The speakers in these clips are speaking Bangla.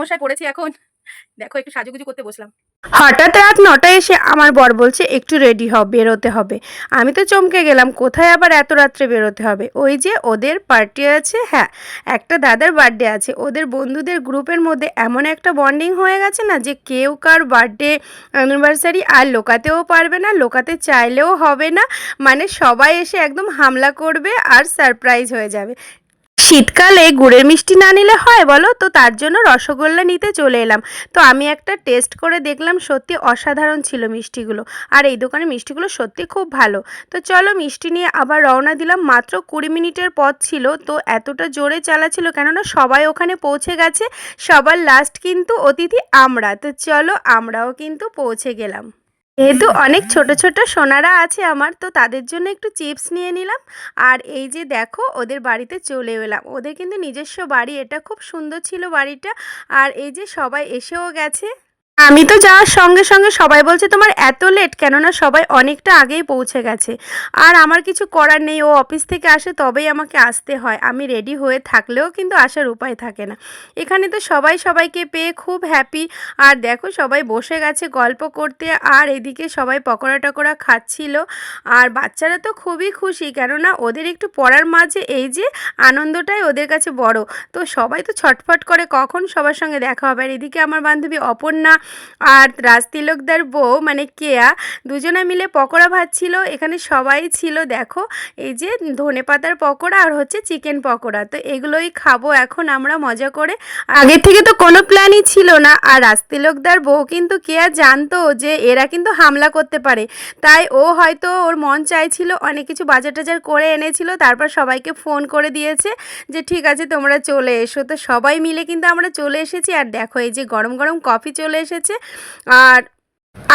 সমস্যায় পড়েছি এখন। দেখো, একটু সাজুগুজু করতে বসলাম। হঠাৎ রাত নটায় এসে আমার বর বলছে, একটু রেডি হ বেরোতে হবে। আমি তো চমকে গেলাম, কোথায় আবার এত রাত্রে বেরোতে হবে? ওই যে ওদের পার্টি আছে হ্যাঁ একটা দাদার বার্থডে আছে। ওদের বন্ধুদের গ্রুপের মধ্যে এমন একটা বন্ডিং হয়ে গেছে না যে কেউ কার বার্থডে অ্যানিভার্সারি আর লোকাতেও পারবে না, লোকাতে চাইলেও হবে না। মানে সবাই এসে একদম হামলা করবে আর সারপ্রাইজ হয়ে যাবে। শীতকালে গুড়ের মিষ্টি না নিলে হয় বলো? তো তার জন্য রসগোল্লা নিতে চলে এলাম। তো আমি একটা টেস্ট করে দেখলাম সত্যি অসাধারণ ছিল মিষ্টিগুলো। আর এই দোকানের মিষ্টিগুলো সত্যি খুব ভালো। তো চলো মিষ্টি নিয়ে আবার রওনা দিলাম। মাত্র কুড়ি মিনিটের পথ ছিল। তো এতটা জোরে চালাচ্ছিল কেননা সবাই ওখানে পৌঁছে গেছে। সবার লাস্ট কিন্তু অতিথি আমরা। তো চলো আমরাও কিন্তু পৌঁছে গেলাম। যেহেতু অনেক ছোট ছোট সোনারা আছে আমার, তো তাদের জন্য একটু চিপস নিয়ে নিলাম। আর এই যে দেখো, ওদের বাড়িতে চলে এলাম। ওদের কিন্তু নিজস্ব বাড়ি, এটা খুব সুন্দর ছিল বাড়িটা। আর এই যে সবাই এসেও গেছে। আমি তো যাওয়ার সঙ্গে সঙ্গে সবাই বলছে, তোমার এত লেট কেননা সবাই অনেকটা আগেই পৌঁছে গেছে। আর আমার কিছু করার নেই, ও অফিস থেকে আসে তবেই আমাকে আসতে হয়। আমি রেডি হয়ে থাকলেও কিন্তু আসার উপায় থাকে না। এখানে তো সবাই সবাইকে পেয়ে খুব হ্যাপি আর দেখো সবাই বসে গেছে গল্প করতে, আর এদিকে সবাই পকোড়া টকোড়া খাচ্ছিল। আর বাচ্চারা তো খুবই খুশি, কেননা ওদের একটু পড়ার মাঝে এই যে আনন্দটাই ওদের কাছে বড়। তো সবাই তো ছটফট করে কখন সবার সঙ্গে দেখা হবে। আর এদিকে আমার বান্ধবী অপর্ণা আর রাজ রাজতিলকদার বউ মানে কেয়া, দুজনে মিলে পকোড়া ভাজছিল এখানে সবাই ছিল, দেখো, এই যে ধনে পাতার পকোড়া আর হচ্ছে চিকেন পকোড়া, তো এগুলোই খাব এখন আমরা মজা করে। আগে থেকে তো কোনো প্ল্যানই ছিল না, আর রাজ রাজতিলকদার বউ কিন্তু কেয়া জানতো যে এরা কিন্তু হামলা করতে পারে, তাই ও হয়তো ওর মন চাইছিল, অনেক কিছু বাজার টাজার করে এনেছিল, তারপর সবাইকে ফোন করে দিয়েছে যে ঠিক আছে তোমরা চলে এসো, তো সবাই মিলে কিন্তু আমরা চলে এসেছি, আর দেখো এই যে গরম গরম কফি চলে এসেছে। আর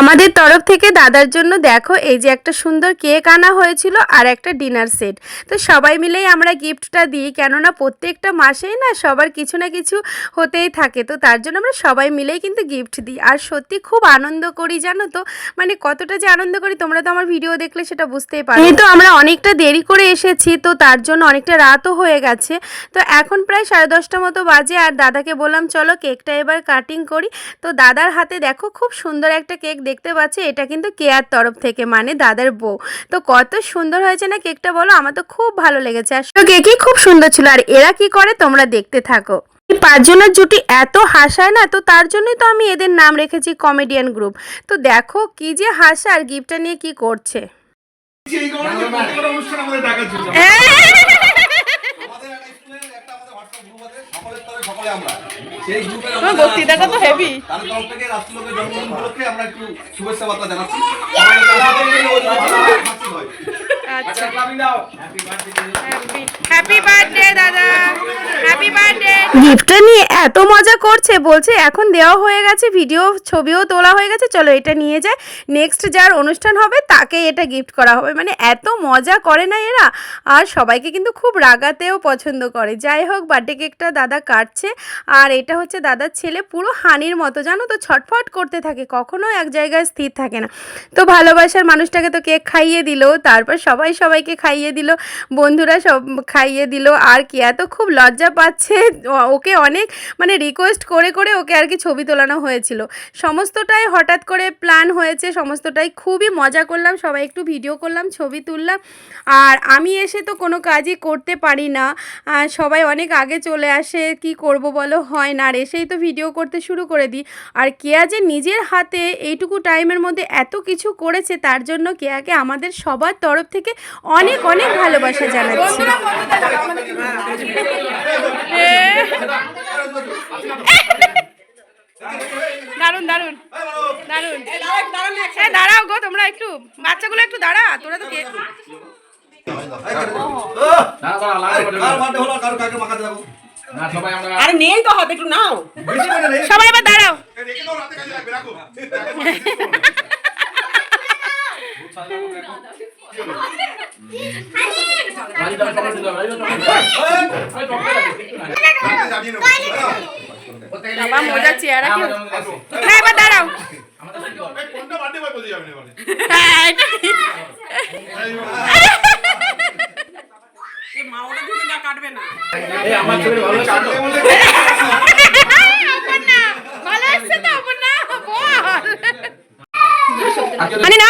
আমাদের তরফ থেকে দাদার জন্য দেখো, এই যে একটা সুন্দর কেক আনা হয়েছিল আর একটা ডিনার সেট। তো সবাই মিলেই আমরা গিফটটা দিই, কেননা প্রত্যেকটা মাসেই না সবার কিছু না কিছু হতেই থাকে। তো তার জন্য আমরা সবাই মিলেই কিন্তু গিফট দিই। আর সত্যি খুব আনন্দ করি, জানো তো? মানে কতটা যে আনন্দ করি, তোমরা তো আমার ভিডিও দেখলে সেটা বুঝতেই পারো। যেহেতু আমরা অনেকটা দেরি করে এসেছি, তো তার জন্য অনেকটা রাতও হয়ে গেছে। তো এখন প্রায় সাড়ে দশটা মতো বাজে, আর দাদাকে বললাম, চলো কেকটা এবার কাটিং করি। তো দাদার হাতে দেখো, খুব সুন্দর একটা কেক দেখতে পাচ্ছি এটা কিন্তু কেয়ার তরফ থেকে মানে দাদার বউ। তো কত সুন্দর হয়েছে না কেকটা বলো? আমার তো খুব ভালো লেগেছে। আর কেকই খুব সুন্দর ছিল আর এরা কি করে? তোমরা দেখতে থাকো। পাঁচজনের জুটি এত হাসায় না তো তার জন্যই তো আমি এদের নাম রেখেছি কমেডিয়ান গ্রুপ তো দেখো কি যে হাসা আর গিফটটা নিয়ে কি করছে? এই অনুষ্ঠান আমাদের একটা স্কুলে একটা আমাদের হোয়াটসঅ্যাপ গ্রুপ আছে আমরা। সেই গ্রুপের বক্তৃতাটা তো heavy। তার তরফ থেকে রাষ্ট্রলোকের জন্মদিন উপলক্ষে আমরা একটু শুভেচ্ছা বার্তা জানাচ্ছি। হয়। আচ্ছা। হ্যাপি বার্থডে দাদা। হ্যাপি বার্থডে গিফটটা নিয়ে এত মজা করছে বলছে এখন দেওয়া হয়ে গেছে ভিডিও ছবিও তোলা হয়ে গেছে চলো এটা নিয়ে যায় নেক্সট যার অনুষ্ঠান হবে তাকে এটা গিফট করা হবে। মানে এত মজা করে না এরা। আর সবাইকে কিন্তু খুব রাগাতেও পছন্দ করে। যাই হোক বার্থডে কেকটা দাদা কাটছে। আর এটা হচ্ছে দাদার ছেলে পুরো হানির মতো। জানো তো ছটফট করতে থাকে। কখনো এক জায়গায় স্থির থাকে না। তো ভালোবাসার মানুষটাকে তো কেক খাইয়ে দিল। তারপর সবাই সবাইকে খাইয়ে দিল, বন্ধুরা সব খাইয়ে দিল। আর কেয়া তো খুব লজ্জা পাচ্ছে ওকে অনেক মানে রিকোয়েস্ট করে করে ওকে আর কি ছবি তোলানো হয়েছিল। সমস্তটাই হঠাৎ করে প্ল্যান হয়েছে, সমস্তটাই খুবই মজা করলাম, সবাই একটু ভিডিও করলাম, ছবি তুললাম। আর আমি এসে তো কোনো কাজই করতে পারি না। সবাই অনেক আগে চলে আসে, কি করব বলো, হয় না, আর এসেই তো ভিডিও করতে শুরু করে দিই। আর কেয়া যে নিজের হাতে এইটুকু টাইমের মধ্যে এত কিছু করেছে, তার জন্য কেয়াকে আমাদের সবার তরফ থেকে অনেক অনেক ভালোবাসা জানাচ্ছি। দারুণ দারুণ দারুণ এই দাঁড়াও গো তোমরা একটু বাচ্চাগুলো একটু দাঁড়া তোরা তো কে কার বার্থডে হলো আর কারও কাকে মাখাতে যাব আরে নেই তো হবে একটু নাও। সবাই এবার দাঁড়াও। বাবা কি দাঁড়াও আমার না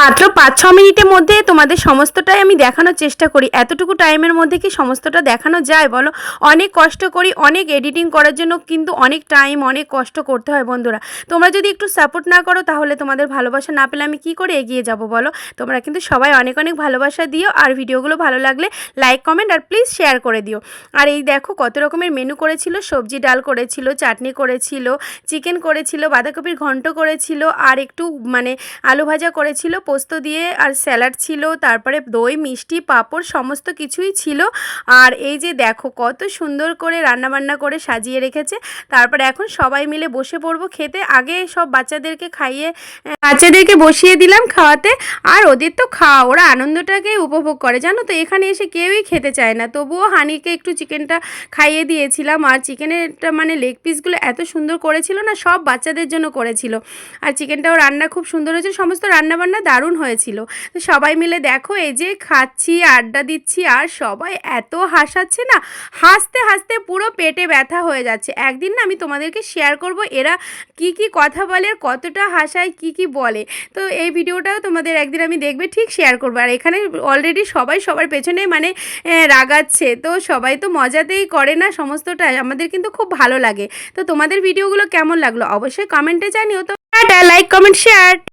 মাত্র পাঁচ, ছ মিনিটের মধ্যে তোমাদের সমস্তটাই আমি দেখানোর চেষ্টা করি। এতটুকু টাইমের মধ্যে কি সমস্তটা দেখানো যায় বলো? অনেক কষ্ট করি, অনেক এডিটিং করার জন্য কিন্তু অনেক টাইম অনেক কষ্ট করতে হয় বন্ধুরা। তোমরা যদি একটু সাপোর্ট না করো তাহলে তোমাদের ভালোবাসা না পেলে আমি কি করে এগিয়ে যাব বলো? তোমরা কিন্তু সবাই অনেক অনেক ভালোবাসা দিও আর ভিডিওগুলো ভালো লাগলে লাইক কমেন্ট আর প্লিজ শেয়ার করে দিও। আর এই দেখো কত রকমের মেনু করেছিল। সবজি ডাল করেছিল, চাটনি করেছিল চিকেন করেছিল, বাঁধাকপির ঘন্ট করেছিল, আর একটু মানে আলু ভাজা করেছিল পোস্ত দিয়ে আর স্যালাড ছিল, তারপরে দই, মিষ্টি, পাঁপড়, সমস্ত কিছুই ছিল। আর এই যে দেখো কত সুন্দর করে রান্নাবান্না করে সাজিয়ে রেখেছে। তারপরে এখন সবাই মিলে বসে পড়ব খেতে। আগে সব বাচ্চাদেরকে খাইয়ে বাচ্চাদেরকে বসিয়ে দিলাম খাওয়াতে। আর ওদের তো খাওয়া, ওরা আনন্দটাকেই উপভোগ করে। জানো তো, এখানে এসে কেউই খেতে চায় না। তবুও হানিকে একটু চিকেনটা খাইয়ে দিয়েছিলাম। আর চিকেনেরটা মানে লেগ পিসগুলো এত সুন্দর করেছিল না, সব বাচ্চাদের জন্য করেছিল। আর চিকেনটাও রান্না খুব সুন্দর হয়েছিল। সমস্ত রান্নাবান্না দারুণ হয়েছিল। তো সবাই মিলে দেখো, এই যে খাচ্ছি, আড্ডা দিচ্ছি, আর সবাই এত হাসাচ্ছে না, হাসতে হাসতে পুরো পেটে ব্যথা হয়ে যাচ্ছে। একদিন না আমি তোমাদেরকে শেয়ার করব এরা কি কি কথা বলে, আর কতটা হাসায়, কি কি বলে। তো এই ভিডিওটাও তোমাদের একদিন আমি দেখবে, ঠিক শেয়ার করব। আর এখানে অলরেডি সবাই সবার পেছনে মানে রাগাচ্ছে। তো সবাই তো মজাতেই করে না সমস্তটা, আমাদের কিন্তু খুব ভালো লাগে। তো তোমাদের ভিডিওগুলো কেমন লাগল? অবশ্যই কমেন্টে জানিও। তো লাইক কমেন্ট শেয়ার